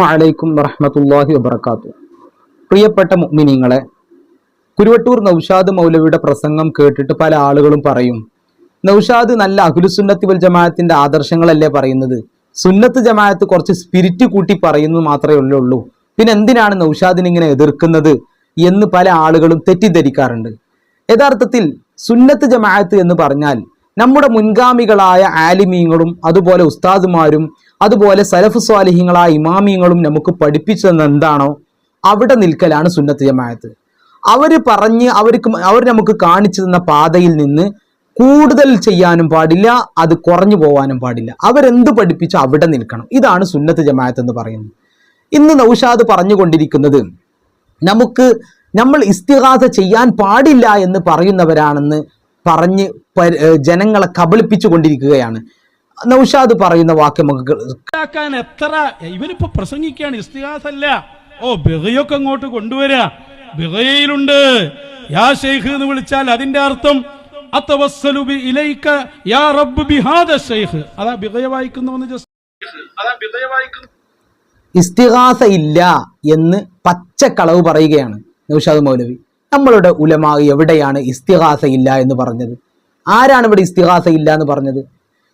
അസ്സലാമു അലൈക്കും വറഹ്മത്തുള്ളാഹി വബർക്കാത്തു പ്രിയപ്പെട്ട മുഅ്മിനീങ്ങളെ കുരുവട്ടൂർ നൌഷാദ് മൗലവിയുടെ പ്രസംഗം കേട്ടിട്ട് പല ആളുകളും പറയും നൌഷാദ് നല്ല അഖിലുസുന്നത്തി വൽ ജമാഅത്തിന്റെ ആദർശങ്ങളല്ലേ പറയുന്നത്? സുന്നത്ത് ജമാഅത്ത് കുറച്ച് സ്പിരിറ്റ് കൂട്ടി പറയുന്നത് മാത്രമേ ഉള്ളൂ. പിന്നെ എന്തിനാണ് നൗഷാദിനെ ഇങ്ങനെ എതിർക്കുന്നത് എന്ന് പല ആളുകളും തെറ്റിദ്ധരിക്കാറുണ്ട്. യഥാർത്ഥത്തിൽ സുന്നത്ത് ജമാഅത്ത് എന്ന് പറഞ്ഞാൽ നമ്മുടെ മുൻഗാമികളായ ആലിമീങ്ങളും അതുപോലെ ഉസ്താദുമാരും അതുപോലെ സലഫ് സ്വാലിഹ്യങ്ങളായ ഇമാമിയങ്ങളും നമുക്ക് പഠിപ്പിച്ചതെന്ന് എന്താണോ അവിടെ നിൽക്കലാണ് സുന്നത്ത് ജമാഅത്ത്. അവർ പറഞ്ഞ് അവർക്ക് അവർ നമുക്ക് കാണിച്ചു തന്ന പാതയിൽ നിന്ന് കൂടുതൽ ചെയ്യാനും പാടില്ല അത് കുറഞ്ഞു പോവാനും പാടില്ല. അവരെന്ത് പഠിപ്പിച്ച് അവിടെ നിൽക്കണം. ഇതാണ് സുന്നത്ത് ജമാഅത്ത് എന്ന് പറയുന്നത്. ഇന്ന് നൗഷാദ് പറഞ്ഞുകൊണ്ടിരിക്കുന്നത് നമുക്ക് നമ്മൾ ഇസ്തിഹാസ ചെയ്യാൻ പാടില്ല എന്ന് പറയുന്നവരാണെന്ന് പറഞ്ഞ് ജനങ്ങളെ കബളിപ്പിച്ചു കൊണ്ടിരിക്കുകയാണ് നൗഷാദ് പറയുന്ന വാക്ക് നമുക്ക് എത്ര ഇവനിപ്പോ പ്രസംഗിക്കുകയാണ് ഇസ്തിഹാസല്ല. ഓ ബിഹയൊക്കെ അങ്ങോട്ട് കൊണ്ടുവരാ. ബിഹയിലുണ്ട് യാ ഷെയ്ഖ് എന്ന് വിളിച്ചാൽ അതിന്റെ അർത്ഥം ഇലൈക യാ റബ്ബ് ബിഹാദ ഷെയ്ഖ് അതാ വായിക്കുന്നു അതാ വായിക്കുന്നു ഇസ്തിഹാസ ഇല്ല എന്ന് പച്ചക്കളവ് പറയുകയാണ് നൗഷാദ് മൗലവി. നമ്മളുടെ ഉലമാ എവിടെയാണ് ഇസ്തിഹാസ ഇല്ല എന്ന് പറഞ്ഞത്? ആരാണ് ഇവിടെ ഇസ്തിഹാസ ഇല്ല എന്ന് പറഞ്ഞത്?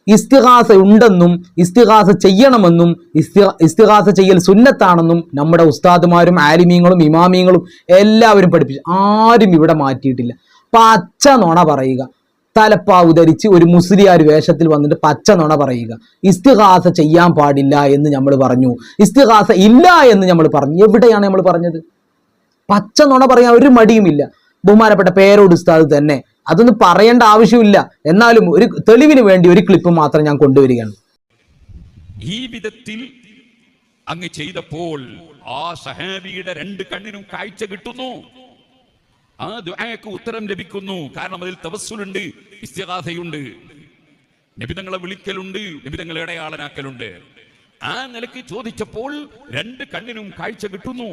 ഇസ്തിഹാസ ഉണ്ടെന്നും ഇസ്തിഹാസ ചെയ്യണമെന്നും ഇസ്തി- ഇസ്തിഹാസ ചെയ്യൽ സുന്നത്താണെന്നും നമ്മുടെ ഉസ്താദുമാരും ആലിമീങ്ങളും ഇമാമീങ്ങളും എല്ലാവരും പഠിപ്പിച്ചു. ആരും ഇവിടെ മാറ്റിയിട്ടില്ല. പച്ച നുണ പറയുക. തലപ്പാവ് ധരിച്ച് ഒരു മുസ്ലിയാർ വേഷത്തിൽ വന്നിട്ട് പച്ച നുണ പറയുക. ഇസ്തിഹാസ ചെയ്യാൻ പാടില്ല എന്ന് നമ്മൾ പറഞ്ഞു. ഇസ്തിഹാസ ഇല്ല എന്ന് നമ്മൾ പറഞ്ഞു. എവിടെയാണ് നമ്മൾ പറഞ്ഞത്? പച്ച നുണ പറയാൻ ഒരു മടിയുമില്ല. ബഹുമാനപ്പെട്ട പേരോട് ഉസ്താദ് തന്നെ അതൊന്നും പറയേണ്ട ആവശ്യമില്ല. എന്നാലും ഒരു തെളിവിന് വേണ്ടി ഒരു ക്ലിപ്പ് മാത്രം ഞാൻ കൊണ്ടുവരികയാണ്. ഈ വിധത്തിൽ അങ്ങ് ചെയ്തപ്പോൾ ആ സഹാബിയുടെ രണ്ട് കണ്ണിനും കാഴ്ച കിട്ടുന്നു. ആ ദുആക്ക് ഉത്തരം ലഭിക്കുന്നു. കാരണം അതിൽ തവസ്സുലുണ്ട് ഇസ്തിഗാഥയുണ്ട് നബിതങ്ങളെ വിളിക്കലുണ്ട് നബിതങ്ങളെ ഇടയാളനാക്കലുണ്ട് ആ നിലയ്ക്ക് ചോദിച്ചപ്പോൾ രണ്ട് കണ്ണിനും കാഴ്ച കിട്ടുന്നു.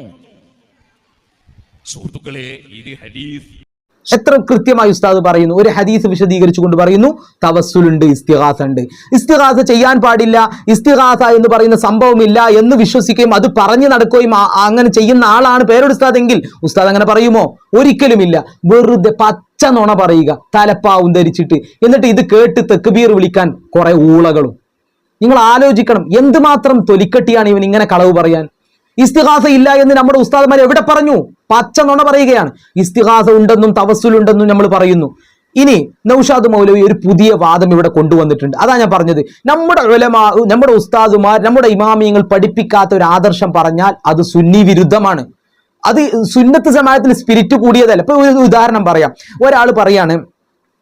സുഹൃത്തുക്കളെ ഇത് ഹദീസ് എത്ര കൃത്യമായി ഉസ്താദ് പറയുന്നു? ഒരു ഹദീസ് വിശദീകരിച്ചുകൊണ്ട് പറയുന്നു തവസ്സുലുണ്ട് ഇസ്തിഹാസ ഉണ്ട് ഇസ്തിഹാസ ചെയ്യാൻ പാടില്ല ഇസ്തിഹാസ എന്ന് പറയുന്ന സംഭവമില്ല എന്ന് വിശ്വസിക്കുകയും അത് പറഞ്ഞു നടക്കുകയും അങ്ങനെ ചെയ്യുന്ന ആളാണ് പേരോട് ഉസ്താദ് എങ്കിൽ ഉസ്താദ് അങ്ങനെ പറയുമോ? ഒരിക്കലുമില്ല. വെറുതെ പച്ച നുണ പറയുക തലപ്പാവും ധരിച്ചിട്ട്. എന്നിട്ട് ഇത് കേട്ട് തെക്കുബീർ വിളിക്കാൻ കുറെ ഊളകളും. നിങ്ങൾ ആലോചിക്കണം എന്തുമാത്രം തൊലിക്കട്ടിയാണ് ഇവൻ ഇങ്ങനെ കളവ് പറയാൻ? ഇസ്തിഹാസ ഇല്ല എന്ന് നമ്മുടെ ഉസ്താദ്മാർ എവിടെ പറഞ്ഞു? പച്ച നുണ പറയുകയാണ്. ഇസ്തിഹാസ ഉണ്ടെന്നും തവസ്സുലുണ്ടെന്നും നമ്മൾ പറയുന്നു. ഇനി നൌഷാദ് മൗലവി ഒരു പുതിയ വാദം ഇവിടെ കൊണ്ടുവന്നിട്ടുണ്ട്. അതാ ഞാൻ പറഞ്ഞത്. നമ്മുടെ ഉലമാ നമ്മുടെ ഉസ്താദുമാർ നമ്മുടെ ഇമാമിയങ്ങൾ പഠിപ്പിക്കാത്ത ഒരു ആദർശം പറഞ്ഞാൽ അത് സുന്നി വിരുദ്ധമാണ്. അത് സുന്നത്ത് സമാജത്തിൽ സ്പിരിറ്റ് കൂടിയതല്ല. ഇപ്പൊ ഒരു ഉദാഹരണം പറയാം. ഒരാൾ പറയാണ്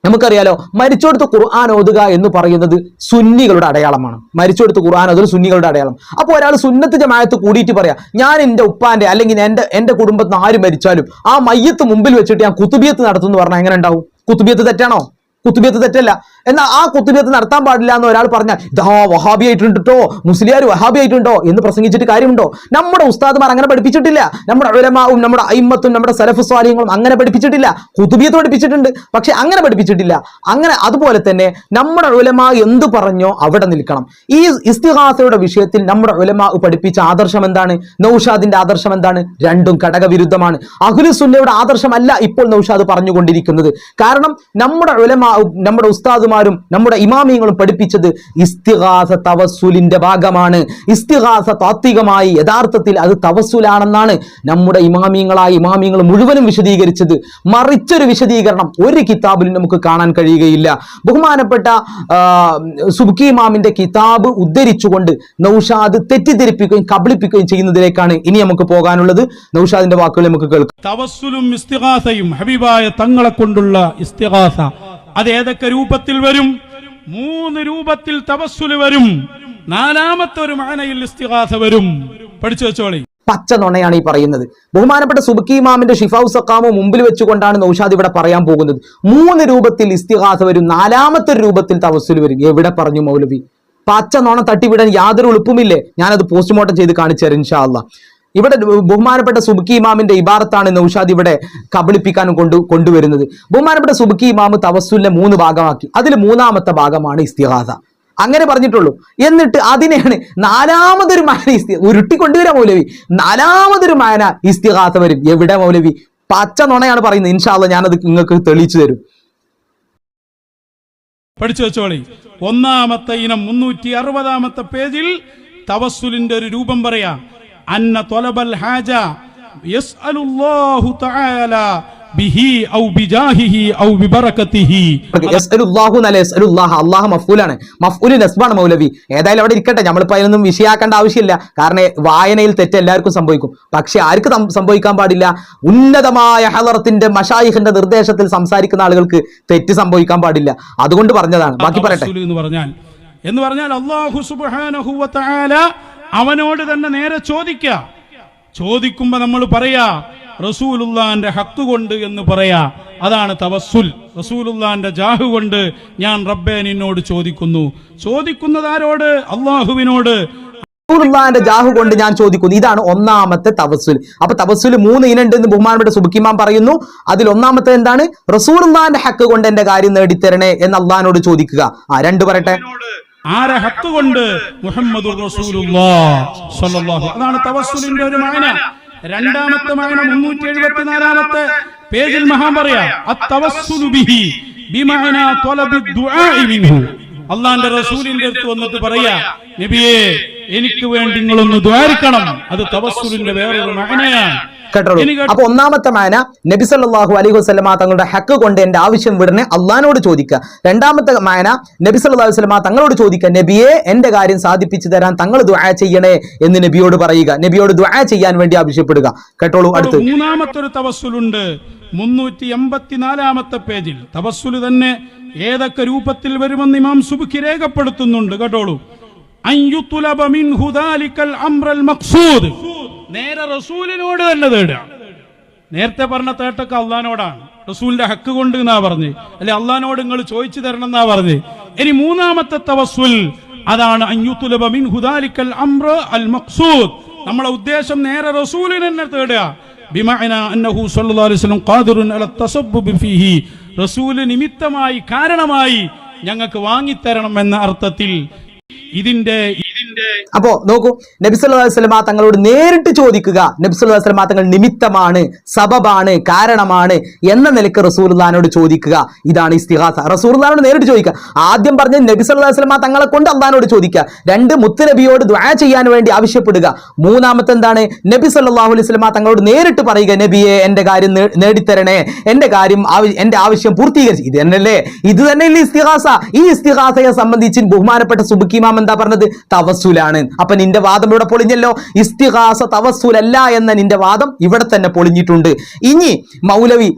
നമുക്കറിയാലോ മരിച്ചോടുത്ത് ഖുർആൻ ഓതുക എന്ന് പറയുന്നത് സുന്നികളുടെ അടയാളമാണ്. മരിച്ചോടുത്ത് ഖുർആൻ ഓതുക സുന്നികളുടെ അടയാളം. അപ്പോൾ ഒരാൾ സുന്നത്ത് ജമായത്ത് കൂടിയിട്ട് പറയാം ഞാൻ എന്റെ ഉപ്പാന്റെ അല്ലെങ്കിൽ എന്റെ എന്റെ കുടുംബത്തിൽ ആര് മരിച്ചാലും ആ മയ്യത്ത് മുമ്പിൽ വെച്ചിട്ട് ഞാൻ കുത്തുബിയത്ത് നടത്തുന്നു പറഞ്ഞാൽ എങ്ങനെ ഉണ്ടാവും? കുത്തുബിയത്ത് തെറ്റാണോ? കുത്തുബിയത്ത് തെറ്റല്ല. എന്നാൽ ആ കുത്തുബിയത്ത് നടത്താൻ പാടില്ല എന്ന് ഒരാൾ പറഞ്ഞാൽ ഇതാ വഹാബി ആയിട്ടുണ്ടോ? മുസ്ലിയാർ വഹാബി ആയിട്ടുണ്ടോ? എന്ന് പ്രസംഗിച്ചിട്ട് കാര്യമുണ്ടോ? നമ്മുടെ ഉസ്താദ്മാർ അങ്ങനെ പഠിപ്പിച്ചിട്ടില്ല. നമ്മുടെ ഉലമാവും നമ്മുടെ അയിമത്തും നമ്മുടെ സലഫ് സ്വാലിയങ്ങളും അങ്ങനെ പഠിപ്പിച്ചിട്ടില്ല. കുത്തുബിയത്ത് പഠിപ്പിച്ചിട്ടുണ്ട്. പക്ഷെ അങ്ങനെ പഠിപ്പിച്ചിട്ടില്ല. അങ്ങനെ അതുപോലെ തന്നെ നമ്മുടെ ഉലമാ എന്ത് പറഞ്ഞോ അവിടെ നിൽക്കണം. ഈ ഇസ്തിഹാസയുടെ വിഷയത്തിൽ നമ്മുടെ ഉലമാ പഠിപ്പിച്ച ആദർശം എന്താണ്? നൌഷാദിന്റെ ആദർശം എന്താണ്? രണ്ടും ഘടകവിരുദ്ധമാണ്. അഹുലുസുന്നയുടെ ആദർശമല്ല ഇപ്പോൾ നൌഷാദ് പറഞ്ഞുകൊണ്ടിരിക്കുന്നത്. കാരണം നമ്മുടെ ഉലമാ നമ്മുടെ ഉസ്താദുമാരും നമ്മുടെ ഇമാമിയങ്ങളും പഠിപ്പിച്ചത് ഇസ്തിഹാസ തവസുലിന്റെ ഭാഗമാണ്. ഇസ്തിഹാസ താത്വികമായി യഥാർത്ഥത്തിൽ അത് തവസുലാണെന്നാണ് നമ്മുടെ ഇമാമിയങ്ങളായ ഇമാമിയങ്ങൾ മുഴുവനും വിശദീകരിച്ചത്. മറിച്ചൊരു വിശദീകരണം ഒരു കിതാബിലും നമുക്ക് കാണാൻ കഴിയുകയില്ല. ബഹുമാനപ്പെട്ട സുബുക്കി സുബ്കി ഇമാമിന്റെ കിതാബ് ഉദ്ധരിച്ചുകൊണ്ട് നൌഷാദ് തെറ്റിദ്ധരിപ്പിക്കുകയും കബളിപ്പിക്കുകയും ചെയ്യുന്നതിലേക്കാണ് ഇനി നമുക്ക് പോകാനുള്ളത്. നൌഷാദിന്റെ വാക്കുകൾ നമുക്ക് കേൾക്കാം. തവസ്സുലും ഹബീബായ തങ്ങളെ കൊണ്ടുള്ള ഇസ്തിഹാസ അത് ഏതൊക്കെ രൂപത്തിൽ വരും? മൂന്ന് രൂപത്തിൽ തപസ്സുൽ വരും. നാലാമത്തെ ഒരു മാനയിൽ ഇസ്തിഹാസ വരും. പഠിച്ചു വെച്ചോളി. പച്ച നുണയാണ് ഈ പറയുന്നത്. ബഹുമാനപ്പെട്ട സുബക്കി ഇമാമിന്റെ ഷിഫാവ് സക്കാമോ മുമ്പിൽ വെച്ചുകൊണ്ടാണ് നൌഷാദ് ഇവിടെ പറയാൻ പോകുന്നത്. മൂന്ന് രൂപത്തിൽ ഇസ്തിഹാസ വരും നാലാമത്തെ രൂപത്തിൽ തവസ്സുൽ വരും. എവിടെ പറഞ്ഞു മൗലവി? പച്ച നുണ തട്ടിവിടാൻ യാതൊരു എളുപ്പമില്ലേ ഞാനത് പോസ്റ്റ്മോർട്ടം ചെയ്ത് കാണിച്ചു തരാം ഇൻഷാ അള്ളാ. ഇവിടെ ബഹുമാനപ്പെട്ട സുബുക്കി ഇമാമിന്റെ ഇബാറത്താണ് നൌഷാദ് ഇവിടെ കബളിപ്പിക്കാനും കൊണ്ടു കൊണ്ടുവരുന്നത്. ബഹുമാനപ്പെട്ട സുബുക്കി ഇമാമ് തവസ്സുലിനെ മൂന്ന് ഭാഗമാക്കി. അതിൽ മൂന്നാമത്തെ ഭാഗമാണ് ഇസ്തിഹാസ അങ്ങനെ പറഞ്ഞിട്ടുള്ളൂ. എന്നിട്ട് അതിനെയാണ് നാലാമതൊരു മായന ഇസ്തി ഉരുട്ടി കൊണ്ടുവരാ മൗലവി. നാലാമതൊരു മായന ഇസ്തിഹാസ വരും. എവിടെ മൗലവി? പച്ച നുണയാണ് പറയുന്നത്. ഇൻഷാല്ല ഞാനത് നിങ്ങൾക്ക് തെളിയിച്ചു തരും. പഠിച്ചു വെച്ചോളി. ഒന്നാമത്തെ ഇനം മുന്നൂറ്റി അറുപതാമത്തെ പേജിൽ തവസ്സുലിന്റെ ഒരു രൂപം പറയാം. അന്ന തൊലബൽ ഹാജ യസ്അലുല്ലാഹു തആല അള്ളാഹ് മഫൂലാണ്. മഫൂൽ നസ്ബാണ് മൗലവി. ഏതായാലും അവിടെ ഇരിക്കട്ടെ. നമ്മളിപ്പോ അതിനൊന്നും വിഷയാക്കേണ്ട ആവശ്യമില്ല. കാരണം വായനയിൽ തെറ്റ് എല്ലാവർക്കും സംഭവിക്കും. പക്ഷെ ആർക്ക് സംഭവിക്കാൻ പാടില്ല? ഉന്നതമായ ഹലറത്തിന്റെ മഷായിഖിന്റെ നിർദ്ദേശത്തിൽ സംസാരിക്കുന്ന ആളുകൾക്ക് തെറ്റ് സംഭവിക്കാൻ പാടില്ല. അതുകൊണ്ട് പറഞ്ഞതാണ്. ബാക്കി പറയട്ടെ. എന്ന് പറഞ്ഞാൽ എന്ന് പറഞ്ഞാൽ അള്ളാഹു തആല അവനോട് തന്നെ നേരെ ചോദിക്കുക ചോദിക്കുമ്പോ നമ്മൾ പറയാ റസൂലുല്ലാന്റെ ഹക്ക് കൊണ്ട് എന്ന് പറയാ. അതാണ് തവസ്സുൽ. റസൂലുല്ലാന്റെ ജാഹു കൊണ്ട് ഞാൻ റബ്ബെ നിന്നോട് ചോദിക്കുന്നു. ചോദിക്കുന്നത് ആരോട്? അള്ളാഹുവിനോട്. റസൂലുള്ളാന്റെ ജാഹു കൊണ്ട് ഞാൻ ചോദിക്കുന്നു. ഇതാണ് ഒന്നാമത്തെ തവസ്സുൽ. അപ്പൊ തവസ്സുൽ മൂന്ന് ഇനുണ്ട് എന്ന് ബഹുമാനപ്പെട്ട സുബുക്കിമാൻ പറയുന്നു. അതിൽ ഒന്നാമത്തെ എന്താണ്? റസൂലുള്ളാന്റെ ഹക്ക് കൊണ്ട് എന്റെ കാര്യം നേടിത്തരണേ എന്ന് അള്ളഹാനോട് ചോദിക്കുക. ആ രണ്ട് പറയട്ടെ. ആരെ ഹക്ക് കൊണ്ട് മുഹമ്മദ് അതാണ് തവസ്സുലിന്റെ ഒരു മാന. രണ്ടാമത്തെ മാന മുന്നൂറ്റി എഴുപത്തിനാലാമത്തെ പേജിൽ മഹാൻ പറയാ അള്ളാന്റെ റസൂലിന്റെ അടുത്ത് വന്നിട്ട് പറയാ നബിയെ എനിക്ക് വേണ്ടി നിങ്ങളൊന്ന് ദ്വാരിക്കണം. അത് തവസ്സുലിന്റെ വേറൊരു മകനയാണ് കേട്ടോളൂ. അപ്പൊ ഒന്നാമത്തെ മാന നബി സല്ലല്ലാഹു അലൈഹി വസ്ലമ തങ്ങളുടെ ഹക്ക് കൊണ്ട് എന്റെ ആവശ്യം വിടണേ അള്ളഹാനോട് ചോദിക്കുക. രണ്ടാമത്തെ മാന നബി സല്ലല്ലാഹു വസ്ലമ തങ്ങളോട് ചോദിക്കുക നബിയെ എന്റെ കാര്യം സാധിപ്പിച്ചു തരാൻ തങ്ങൾ ദുആ ചെയ്യണേ എന്ന് നബിയോട് പറയുക. നബിയോട് ദുആ ചെയ്യാൻ വേണ്ടി ആവശ്യപ്പെടുക. കേട്ടോളൂ അടുത്ത്. മൂന്നാമത്തെ ഒരു തവസ്സുലുണ്ട്. മുന്നൂറ്റി എൺപത്തിനാലാമത്തെ പേജിൽ. തവസ്സുൽ തന്നെ ഏതൊക്കെ രൂപത്തിൽ വരുമെന്ന് ഇമാം സുബുഖി രേഖപ്പെടുത്തുന്നുണ്ട്. കേട്ടോളൂ. നേരെ റസൂലിനോട് തന്നെ തേടുക. നേരത്തെ പറഞ്ഞ തേട്ടൊക്കെ അള്ളഹാനോടാണ്. റസൂലിന്റെ ഹക്ക് കൊണ്ട് എന്നാ പറഞ്ഞ്. അല്ലെ അള്ളഹാനോട് നിങ്ങൾ ചോദിച്ചു തരണം എന്നാ പറഞ്ഞ്. ഇനി മൂന്നാമത്തെ തവസ്സുൽ അതാണ് അയ്യുത്തുലബ മിൻഹു ദാലിക്കൽ അംറ അൽ മക്സൂദ് നമ്മളെ ഉദ്ദേശം നേരെ റസൂലിനെ തന്നെ തേടുക. ബിമഅന അന്നഹു സല്ലല്ലാഹു അലൈഹി വസല്ലം ഖാദിറുൻ അല ഫീഹി. റസൂൽ നിമിത്തമായി കാരണമായി ഞങ്ങൾക്ക് വാങ്ങിത്തരണം എന്ന അർത്ഥത്തിൽ ഇതിന്റെ അപ്പോ നോക്കൂ നബി സല്ലല്ലാഹു അലൈഹി വസല്ലമ തങ്ങളോട് നേരിട്ട് ചോദിക്കുക നബി സല്ലല്ലാഹു അലൈഹി വസല്ലമ തങ്ങൾ നിമിത്തമാണ് സബബാണ് കാരണമാണ് എന്ന നിലയ്ക്ക് റസൂർലാനോട് ചോദിക്കുക. ഇതാണ് ഇസ്തിഹാസ റസൂർലാനോട് നേരിട്ട് ചോദിക്കുക. ആദ്യം പറഞ്ഞ നബി സല്ലല്ലാഹു അലൈഹി വസല്ലമ തങ്ങളെ കൊണ്ട് അള്ളഹാനോട് ചോദിക്കുക. രണ്ട് മുത്തുനബിയോട് നബിയോട് ദുആ ചെയ്യാൻ വേണ്ടി ആവശ്യപ്പെടുക. മൂന്നാമത്തെ എന്താണ്? നബി സല്ലല്ലാഹു അലൈഹി വസല്ലമ തങ്ങളോട് നേരിട്ട് പറയുക നബിയെ എന്റെ കാര്യം നേടിത്തരണേ. എന്റെ കാര്യം എന്റെ ആവശ്യം പൂർത്തീകരിച്ചു. ഇത് തന്നെയല്ലേ? ഇത് തന്നെയല്ലേ ഇസ്തിഹാസ ഈ ഇസ്തിഹാസയെ സംബന്ധിച്ച് ബഹുമാനപ്പെട്ട സുബുക്കിമാം എന്താ പറഞ്ഞത്? തവസ്സുലാണ്. അപ്പൊ നിന്റെ വാദം ഇവിടെ പൊളിഞ്ഞല്ലോ. ഇസ്തിഹാസ തവസ്സുലല്ല എന്ന നിന്റെ വാദം ഇവിടെ തന്നെ പൊളിഞ്ഞിട്ടുണ്ട്. ഇനി മൗലവി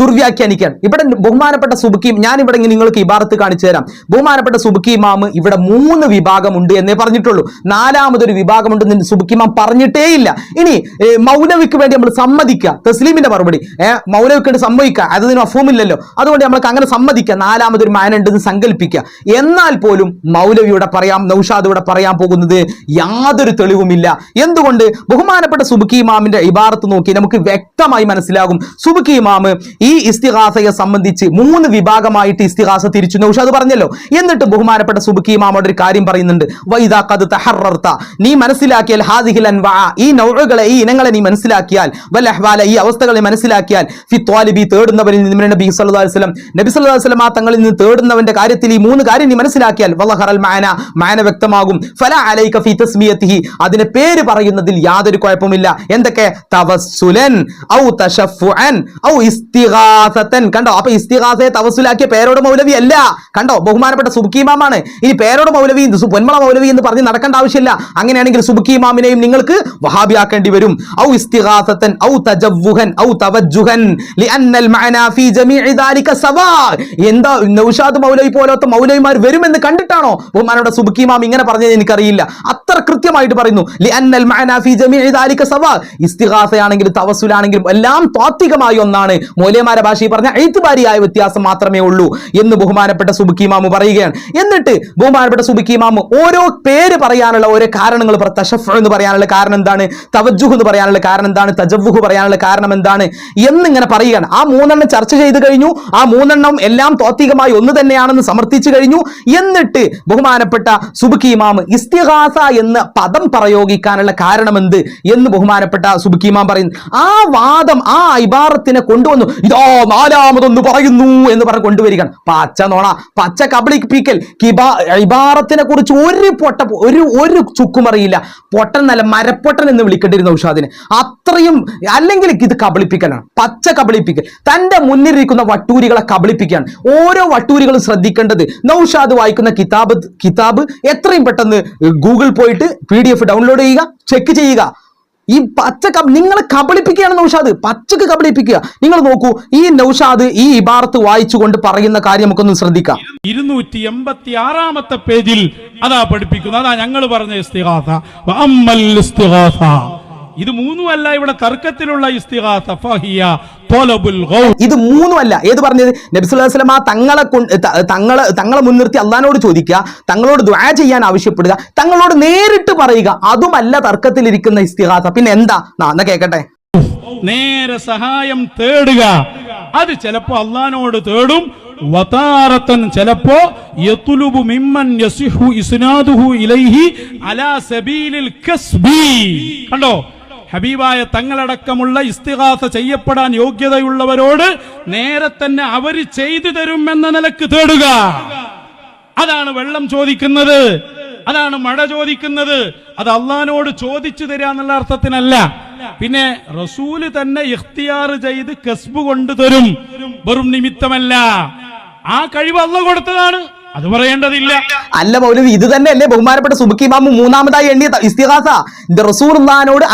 ദുർവ്യാഖ്യാനിക്കാൻ. ഇവിടെ ബഹുമാനപ്പെട്ട സുബുക്കി ഞാൻ ഇവിടെ നിങ്ങൾക്ക് ഇബാറത്ത് കാണിച്ചു തരാം. ബഹുമാനപ്പെട്ട സുബുക്കി ഇമാമ് ഇവിടെ മൂന്ന് വിഭാഗമുണ്ട് എന്നേ പറഞ്ഞിട്ടുള്ളൂ. നാലാമതൊരു വിഭാഗമുണ്ടെന്ന് സുബുക്കി ഇമാം പറഞ്ഞിട്ടേ ഇല്ല ഇനി മൗലവിക്ക് വേണ്ടി നമ്മൾ സമ്മതിക്കുക. തസ്ലീമിന്റെ മറുപടി. മൗലവിക്ക് വേണ്ടി സമ്മതിക്കുക. അതിന് അഫൂമില്ലല്ലോ അതുകൊണ്ട് നമ്മൾക്ക് അങ്ങനെ സമ്മതിക്കുക. നാലാമതൊരു മാനുണ്ടെന്ന് സങ്കല്പിക്കുക. എന്നാൽ പോലും മൗലവിയുടെ പറയാം നൌഷാദ് ഇവിടെ പറയാൻ പോകുന്നത് യാതൊരു തെളിവുമില്ല. എന്തുകൊണ്ട്? ബഹുമാനപ്പെട്ട സുബുക്കി ഇമാമിന്റെ ഇബാറത്ത് നോക്കി നമുക്ക് വ്യക്തമായി മനസ്സിലാകും. സുബുക്കി ഇമാമ് ഈ ഇസ്തിഹാസയെ സംബന്ധിച്ച് മൂന്ന് വിഭാഗമായിട്ട് ഇസ്തിഹാസ തിരിച്ചു. നൌഷാദ് പറഞ്ഞല്ലോ. എന്നിട്ട് ബഹുമാനപ്പെട്ട സുബുക്കി ഇമാമോട് ഒരു കാര്യം പറയുന്നുണ്ട്. വൈദാ ഖദ് തഹറർത. നീ മനസ്സിലാക്കിയാൽ ഹാദിഹിൽ ഈ നൗഴുകളെ ഈ ഇനങ്ങളെ നീ മനസ്സിലാക്കിയാൽ വൽ അഹ്വാല ഈ അവസ്ഥകളെ മനസ്സിലാക്കിയാൽ ഫിത്വാലിബി തേടുന്നവരിൽ നിന്ന് നബി സല്ലല്ലാഹു അലൈഹി വസല്ലം നബി സല്ലല്ലാഹു അലൈഹി ആ തങ്ങളിൽ നിന്ന് തേടുന്നവന്റെ കാര്യത്തിൽ ഈ മൂന്ന് കാര്യം നീ മനസ്സിലാക്കിയാൽ വല്ലഹറൽ മാന. മാന വ്യക്തമാകും. ഫല അലൈക ഫി തസ്മിയത്തിഹി. അതിന് പേര് പറയുന്നതിൽ യാതൊരു കുഴപ്പമില്ല എന്തൊക്കെ? തവസ്സുലൻ ഔ തഷഫുഅൻ ഔ ഇസ്തിഗാസത്തൻ കണ്ടോ? അപ്പൊ ഇസ്തിഗാസയെ തവസുലാക്കിയ പേരോട് മൗലവി അല്ല. കണ്ടോ? ബഹുമാനപ്പെട്ട സുബുക്കിമാമാണ് ഇനി പേരോട് മൗലവി പൊന്മള മൗലവി എന്ന് പറഞ്ഞ് നടക്കേണ്ട ആവശ്യമില്ല. അങ്ങനെയാണെങ്കിൽ സുബുക്കിമാമിനെയും നിങ്ങൾക്ക് വഹാബിയാക്കേണ്ടി വരും. ഔ ഇസ്തിഗാസത്തൻ ഔ തജവ്വുഹൻ ഔ തവജ്ജുഹൻ. ലിഅന്നൽ മഅനാ ഫീ ജമീഇ ദാലിക സവാ എന്താ നൗഷാദ് മൗലവി പോലത്തെ മൗലവിമാർ വരുമെന്ന് കണ്ടിട്ടാണോ ബഹുമാനോட സുബുക്കി ഇങ്ങനെ പറഞ്ഞത്? എനിക്കറിയില്ല. അത്ര കൃത്യമായിട്ട് പറയുന്നു. ലിഅന്നൽ തവസുലാണെങ്കിലും എല്ലാം താത്വികമായ ഒന്നാണ്. മൂല്യമാര ഭാഷയിൽ പറഞ്ഞ എഴുത്തുപാരിയായ വ്യത്യാസം മാത്രമേ ഉള്ളൂ എന്ന് ബഹുമാനപ്പെട്ട സുബുക്കി മാമു പറയുകയാണ്. എന്നിട്ട് ബഹുമാനപ്പെട്ട സുബുക്കി മാമു ഓരോ പേര് പറയാനുള്ള ഓരോ കാരണങ്ങൾ തഷഫ് എന്ന് പറയാനുള്ള കാരണം എന്താണ്? തവജുഹ് എന്ന് പറയാനുള്ള കാരണം എന്താണ്? തജവുഹ് പറയാനുള്ള കാരണം എന്താണ്? എന്നിങ്ങനെ പറയുകയാണ്. ആ മൂന്നെണ്ണം ചർച്ച ചെയ്ത് കഴിഞ്ഞു. ആ മൂന്നെണ്ണം എല്ലാം താത്വികമായി ഒന്ന് തന്നെയാണെന്ന് സമർത്ഥിച്ചു കഴിഞ്ഞു. എന്നിട്ട് ബഹുമാനപ്പെട്ട സുബുക്കി ഇമാം ഇസ്തിഹാസ എന്ന പദം പ്രയോഗിക്കാനുള്ള കാരണമെന്ത് എന്ന് ബഹുമാനപ്പെട്ട സുബുക്കി പറയുന്നു. ആ വാദം ആ ഇബാറത്തിനെ കൊണ്ടുവന്നു. ഇതോ നാലാമതൊന്ന് പറയുന്നു എന്ന് പറഞ്ഞ് കൊണ്ടുവരികയാണ്. പച്ച നോണ പച്ച കബളിപ്പിക്കൽ കിബാ ഇബാറത്തിനെ കുറിച്ച് ഒരു പൊട്ട ഒരു ഒരു ചുക്കുമറിയില്ല പൊട്ടൻ നല്ല മരപ്പൊട്ടൻ എന്ന് വിളിക്കേണ്ടിരുന്ന ഉഷാദിനെ അത്രയും അല്ലെങ്കിൽ ഇത് കബളിപ്പിക്കലാണ് പച്ച കബളിപ്പിക്കൽ തന്റെ മുന്നിലിരിക്കുന്ന വട്ടൂരികളെ കബളിപ്പിക്കുകയാണ് ഓരോ വട്ടൂരികളും ശ്രദ്ധിക്കേണ്ടത്. നൌഷാദ് വായിക്കുന്ന കിതാബ് കിതാബ് എത്രയും പെട്ടെന്ന് ഗൂഗിൾ പോയിട്ട് പി ഡി എഫ് ഡൗൺലോഡ് ചെയ്യുക ചെക്ക് ചെയ്യുക. ഈ പച്ച നിങ്ങളെ കബളിപ്പിക്കുകയാണ് നൌഷാദ് പച്ചക്ക് കബളിപ്പിക്കുക. നിങ്ങൾ നോക്കൂ ഈ നൗഷാദ് ഈ ഇബാറത്ത് വായിച്ചുകൊണ്ട് പറയുന്ന കാര്യം നമുക്കൊന്ന് ശ്രദ്ധിക്കാം. ഇരുന്നൂറ്റി എൺപത്തി ആറാമത്തെ പേജിൽ അതാ പഠിപ്പിക്കുന്നു. അതാ ഞങ്ങൾ പറഞ്ഞ ഇത് മൂന്നുമല്ല ഇവിടെ തർക്കത്തിലുള്ള ഇത് മൂന്നുമല്ല. ഏത് പറഞ്ഞത്? നബിസുല്ലാസ്ലമ തങ്ങളെ തങ്ങളെ തങ്ങളെ മുൻനിർത്തി അള്ളഹാനോട് ചോദിക്കുക തങ്ങളോട് ദ്വാ ചെയ്യാൻ ആവശ്യപ്പെടുക തങ്ങളോട് നേരിട്ട് പറയുക. അതുമല്ല തർക്കത്തിലിരിക്കുന്ന ഇസ്തിഹാസ പിന്നെ എന്താ? എന്നാ കേക്കട്ടെ. നേരെ സഹായം തേടുക. അത് ചിലപ്പോ അള്ളഹാനോട് തേടും. വതാരത്തൻ ചിലപ്പോ യതുലുബു മിമ്മൻ യസിഹു ഇസ്നാദുഹു ഇലൈഹി അലാ സബീലിൽ കസ്ബി. കണ്ടോ? ഹബീബായ തങ്ങളടക്കമുള്ള ഇസ്തിഹാസ ചെയ്യപ്പെടാൻ യോഗ്യതയുള്ളവരോട് നേരെ തന്നെ അവർ ചെയ്തു തരും എന്ന നിലയ്ക്ക് തേടുക. അതാണ് വെള്ളം ചോദിക്കുന്നത്. അതാണ് മഴ ചോദിക്കുന്നത്. അത് അള്ളഹാനോട് ചോദിച്ചു തരിക എന്നുള്ള അർത്ഥത്തിനല്ല. പിന്നെ റസൂൽ തന്നെ ഇഖ്തിയാർ ചെയ്ത് കസ്ബ് കൊണ്ട് തരും. വെറും നിമിത്തമല്ല. ആ കഴിവ് അള്ള കൊടുത്തതാണ്. അത് പറയേണ്ടതില്ല. അല്ല മൗലവി ഇത് തന്നെയല്ലേ ബഹുമാനപ്പെട്ട സുബുക്കി ഇമാമു മൂന്നാമതായി എണ്ണിയ ഇസ്തിഹാസ ഇത് റസൂർദാനോട്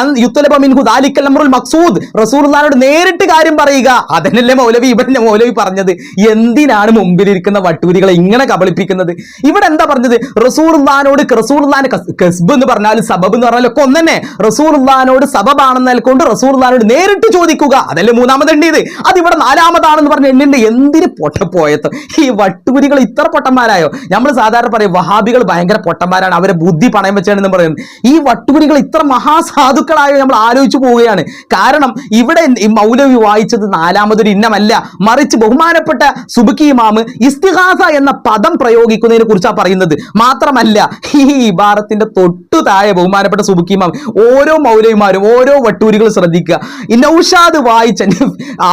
മക്സൂദ്. റസൂർദാനോട് നേരിട്ട് കാര്യം പറയുക. അതന്നല്ലേ മൗലവി ഇവിടെ മൗലവി പറഞ്ഞത്. എന്തിനാണ് മുമ്പിലിരിക്കുന്ന വട്ടൂരികളെ ഇങ്ങനെ കബളിപ്പിക്കുന്നത്? ഇവിടെ എന്താ പറഞ്ഞത്? റസൂർദാനോട് റസൂർദാൻ കസ്ബ് എന്ന് പറഞ്ഞാലും സബബ് എന്ന് പറഞ്ഞാലും ഒക്കെ ഒന്നെ റസൂർദാനോട് സബബാണെന്ന് കൊണ്ട് റസൂർദാനോട് നേരിട്ട് ചോദിക്കുക. അതല്ലേ മൂന്നാമത് എണ്ണിയത്? അത് ഇവിടെ നാലാമതാണെന്ന് പറഞ്ഞ് എണ്ണിണ്ട്. എന്തിന് പൊട്ടപ്പോയത്? ഈ വട്ടൂരികൾ ഇത്ര പൊട്ടന്മാരായോ നമ്മൾ സാധാരണ പറയും വഹാബികൾ ഭയങ്കര പൊട്ടന്മാരാണ് അവരെ ബുദ്ധി പണയം വെച്ചാണെന്ന് പറയുന്നത് ഈ വട്ടുപിടികൾ ഇത്ര മഹാസാധുക്കളായോ നമ്മൾ ആലോചിച്ചു പോവുകയാണ്. കാരണം ഇവിടെ മൗലവി വായിച്ചത് നാലാമതൊരു ഇന്നമല്ല. മറിച്ച് ബഹുമാനപ്പെട്ട സുബുക്കി ഇമാമ് ഇസ്തിഹാസ എന്ന പദം പ്രയോഗിക്കുന്നതിനെ കുറിച്ചാണ് പറയുന്നത്. മാത്രമല്ല ഈ ഇബാറത്തിന്റെ തൊട്ടു താഴെ ബഹുമാനപ്പെട്ട സുബുക്കി ഇമാം ഓരോ മൗലവിമാരും ഓരോ വട്ടൂരികൾ ശ്രദ്ധിക്കുക. നൗഷാദ് വായിച്ച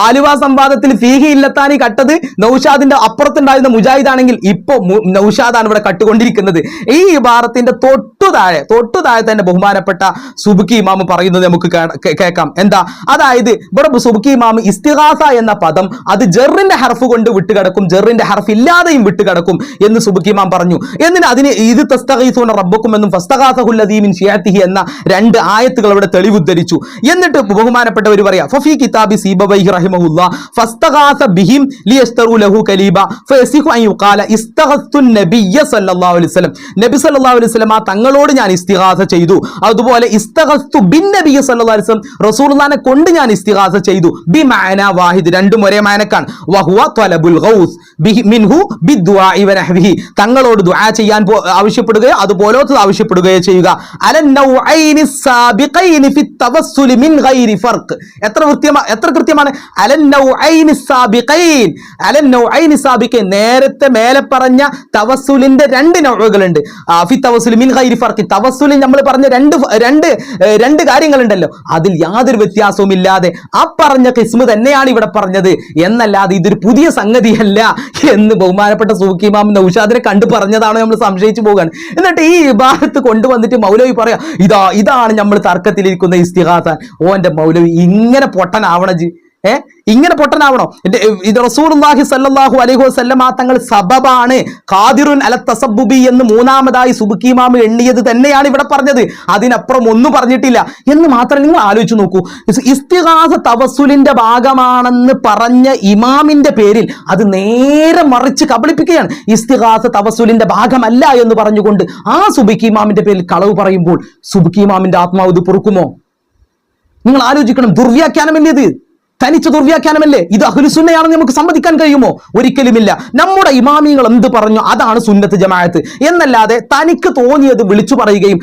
ആലുവ സംവാദത്തിൽ ഫീഹി ഇല്ലത്താനി കട്ടത് നൗഷാദിന്റെ അപ്പുറത്തുണ്ടായിരുന്ന മുജാഹിദ് ആണെങ്കിൽ ഇപ്പൊ നൗഷാദാണ് ഇവിടെ കട്ടുകൊണ്ടിരിക്കുന്നത്. ഈ ഇബാറത്തിന്റെ തൊട്ടു താഴെ തൊട്ടു താഴെ തന്നെ ബഹുമാനപ്പെട്ട സുബുക്കി ഇമാമ് പറയുന്നത് നമുക്ക് കേൾക്കാം. എന്താ? അതായത് ഇവിടെ സുബുക്കി ഇമാമ് ഇസ്തിഹാസ എന്ന പദം അത് ജെറിന്റെ ഹർഫ് കൊണ്ട് വിട്ടുകിടക്കും ജെറിന്റെ ഹർഫ് ഇല്ലാതെയും വിട്ടുകിടക്കും എന്ന് സുബുക്കി ഇമാം പറഞ്ഞു. എന്നിന് അതിന് ഇത് തസ്തഗീസൂന റബ്ബക്കും എന്നും ഫസ്തഖാസഹുല്ലദീമിൻ ഷിയാത്തിഹി എന്ന രണ്ട് ആയത്തുകൾ അവിടെ തെളിവുദ്ധരിച്ചു. എന്നിട്ട് ബഹുമാനപ്പെട്ടവർ പറയാ ഫഫി കിതാബി സീബവൈഹി റഹിമഹുല്ല ഫസ്തഗാസ ബിഹിം ലിയസ്തറു ലഹു കലീബ ഫയസിഹു അൻ യുഖാല ഇസ്തഗസ്തു നബിയ്യ സല്ലല്ലാഹു അലൈഹി വസല്ലം. നബി സല്ലല്ലാഹു അലൈഹി വസല്ലം ആ തങ്ങളോട് ഞാൻ ഇസ്തിഹാസ ചെയ്തു. അതുപോലെ ഇസ്തഹസ്തു ബിൻ സല്ലല്ലാഹു അലൈഹി വസല്ലം റസൂലുള്ളാനെ കൊണ്ട് ഞാൻ ഇസ്തിഹാസ ചെയ്തു. ബി മഅന വാഹിദ് രണ്ടും ഒരേ മഅനക്കാണ് വഹുവ ത്വലബുൽ ഗൗസ് മിൻഹു ബിദ്ദുആഇ വനഹ്വിഹി തങ്ങളോട് ദുആ ചെയ്യാൻ ആവശ്യപ്പെടുകയോ അതുപോലത്തത് ആവശ്യപ്പെടുകയോ ചെയ്യുക. എത്ര എത്ര കൃത്യമാണ്? നേരത്തെ മേലെ പറഞ്ഞ തവസ്സുലിന്റെ രണ്ട് നോവുകളുണ്ട്. ആഫി ഫി തവസ്സുലി മിൻ ഹൈരി ഫർക്കി തവസ്സുലിൽ നമ്മൾ പറഞ്ഞ രണ്ട് രണ്ട് രണ്ട് കാര്യങ്ങളുണ്ടല്ലോ. അതിൽ യാതൊരു വ്യത്യാസവും ഇല്ലാതെ ആ പറഞ്ഞ കിസ്മ തന്നെയാണ് ഇവിടെ പറഞ്ഞത്. എന്നല്ലാതെ ഇതൊരു പുതിയ സംഗതിയല്ല എന്ന് ബഹുമാനപ്പെട്ട സൂക്കിമാം നൌഷാദിനെ കണ്ടു പറഞ്ഞതാണ് നമ്മൾ സംശയിച്ചു പോകാൻ എന്നിട്ട് ഈ വിഭാഗത്ത് കൊണ്ടുവന്നിട്ട് മൗലവി പറയാ ഇതാ ഇതാണ് നമ്മൾ തർക്കത്തിലിരിക്കുന്ന ഇസ്തിഹാസ ഓന്റെ മൗലവി ഇങ്ങനെ പൊട്ടനാവണ ജി. ഏ? ഇങ്ങനെ പൊട്ടനാവണോ? ഇത് റസൂർഹി സല്ലാഹു അലൈഹി വസല്ലമ തങ്ങൾ സബബാണ്. ഖാദിറുൻ അല തസബുബി എന്ന് മൂന്നാമതായി സുബുക്കിമാമ് എണ്ണിയത് തന്നെയാണ് ഇവിടെ പറഞ്ഞത്. അതിനപ്പുറം ഒന്നും പറഞ്ഞിട്ടില്ല. എന്ന് മാത്രം നിങ്ങൾ ആലോചിച്ച് നോക്കൂ. ഇസ്തിഹാസ തവസുലിന്റെ ഭാഗമാണെന്ന് പറഞ്ഞ ഇമാമിന്റെ പേരിൽ അത് നേരെ മറിച്ച് കബളിപ്പിക്കുകയാണ്. ഇസ്തിഹാസ തവസുലിന്റെ ഭാഗമല്ല എന്ന് പറഞ്ഞുകൊണ്ട് ആ സുബുക്കിമാമിന്റെ പേരിൽ കളവ് പറയുമ്പോൾ സുബുക്കിമാമിന്റെ ആത്മാവ് ഇത് പൊറുക്കുമോ? നിങ്ങൾ ആലോചിക്കണം. ദുർവ്യാഖ്യാനമല്ലേ ഇത്? തനിച്ച ദുർവ്യാഖ്യാനമല്ലേ? ഇത് അഹുലുസുന്നയാണെന്ന് നമുക്ക് സമ്മതിക്കാൻ കഴിയുമോ? ഒരിക്കലുമില്ല. നമ്മുടെ ഇമാമികൾ എന്ത് പറഞ്ഞു? അതാണ് സുന്നത്ത് ജമാഅത്ത്. എന്നല്ലാതെ തനിക്ക് തോന്നിയത് വിളിച്ചു പറയുകയും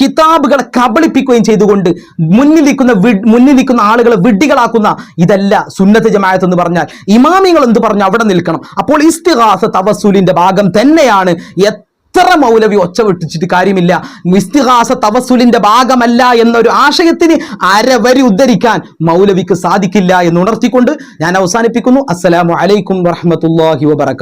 കിതാബുകളെ കബളിപ്പിക്കുകയും ചെയ്തുകൊണ്ട് മുന്നിലിരിക്കുന്ന മുന്നിലിരിക്കുന്ന ആളുകളെ വിഡ്ഢികളാക്കുന്ന ഇതല്ല സുന്നത്ത് ജമാഅത്ത് എന്ന് പറഞ്ഞാൽ. ഇമാമികൾ എന്ത് പറഞ്ഞു? അവിടെ നിൽക്കണം. അപ്പോൾ ഇസ്തിഹാസ തവസുലിന്റെ ഭാഗം തന്നെയാണ് എത്ര മൗലവി ഒച്ച വെട്ടിച്ചിട്ട് കാര്യമില്ല. ഇസ്തിഹാസ തവസുലിന്റെ ഭാഗമല്ല എന്നൊരു ആശയത്തിന് അരവരി ഉദ്ധരിക്കാൻ മൗലവിക്ക് സാധിക്കില്ല എന്ന് ഉണർത്തിക്കൊണ്ട് ഞാൻ അവസാനിപ്പിക്കുന്നു. അസ്സലാമു അലൈക്കും വറഹ്മത്തുള്ളാഹി വബറകാതുഹു